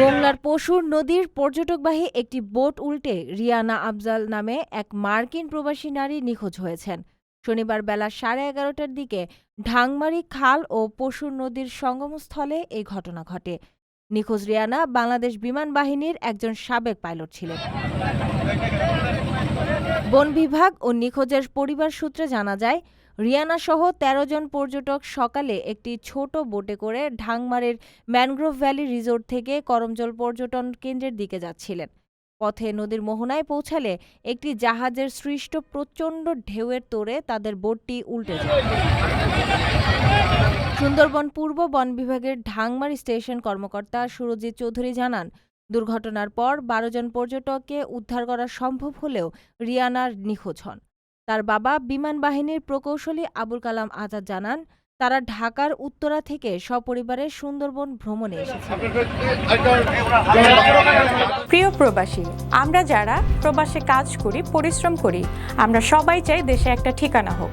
মোংলার পশুর নদীর পর্যটকবাহী একটি বোট উল্টে রিয়ানা আফজাল নামে এক মার্কিন প্রবাসী নারী নিখোঁজ হয়েছেন। শনিবার বেলা সাড়ে এগারোটার দিকে ঢাংমারি খাল ও পশুর নদীর সঙ্গমস্থলে এই ঘটনা ঘটে। নিখোঁজ রিয়ানা বাংলাদেশ বিমান বাহিনীর একজন সাবেক পাইলট ছিলেন। বন বিভাগ ও নিখোঁজের পরিবার সূত্রে জানা যায়, রিয়ানা সহ ১৩ জন পর্যটক সকালে একটি ছোট বোটে করে ঢাংমারের ম্যানগ্রোভ ভ্যালি রিসোর্ট থেকে করমজল পর্যটন কেন্দ্রের দিকে যাচ্ছিলেন। পথে নদীর মোহনায় পৌঁছালে একটি জাহাজের সৃষ্ট প্রচণ্ড ঢেউয়ের তোড়ে তাদের বোটটি উল্টে যায়। সুন্দরবন পূর্ব বন বিভাগের ঢাংমারি স্টেশন কর্মকর্তা সুরজিৎ চৌধুরী জানান দুর্ঘটনার পর বারো জন পর্যটককে উদ্ধার করা সম্ভব হলেও রিয়ানার নিখোঁজ হন। তার বাবা বিমান বাহিনীর প্রকৌশলী আবুল কালাম আজাদ জানান, তারা ঢাকার উত্তরা থেকে সপরিবারে সুন্দরবন ভ্রমণে প্রিয় প্রবাসী, আমরা যারা প্রবাসে কাজ করি, পরিশ্রম করি, আমরা সবাই চাই দেশে একটা ঠিকানা হোক।